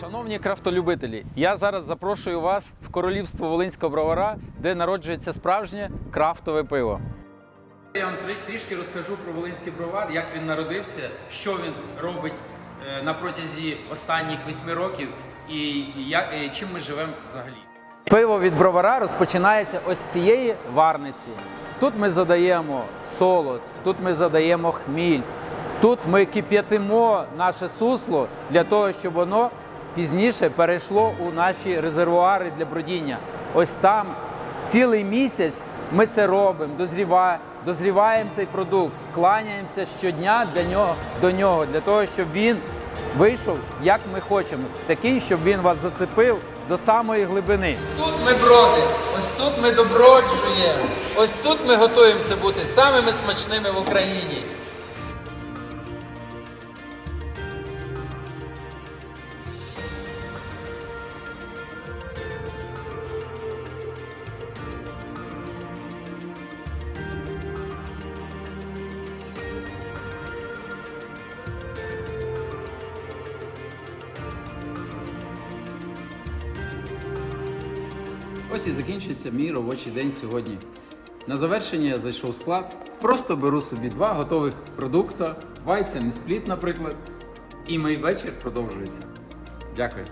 Шановні крафтолюбителі, я зараз запрошую вас в королівство Волинського бровара, де народжується справжнє крафтове пиво. Я вам трішки розкажу про Волинський бровар, як він народився, що він робить е, на протязі останніх восьми років і, і чим ми живемо взагалі. Пиво від бровара розпочинається ось з цієї варниці. Тут ми задаємо солод, тут ми задаємо хміль, тут ми кип'ятимо наше сусло для того, щоб воно пізніше перейшло у наші резервуари для бродіння. Ось там цілий місяць ми це робимо, дозріва, дозріваємо цей продукт, кланяємося щодня для нього, до нього, для того, щоб він вийшов, як ми хочемо, такий, щоб він вас зацепив до самої глибини. Тут ми бродимо, ось тут ми доброджуємо, ось тут ми готуємося бути самими смачними в Україні. Ось і закінчується мій робочий день сьогодні. На завершення я зайшов в склад, просто беру собі два готових продукта, вайцен і спліт, наприклад, і мій вечір продовжується. Дякую.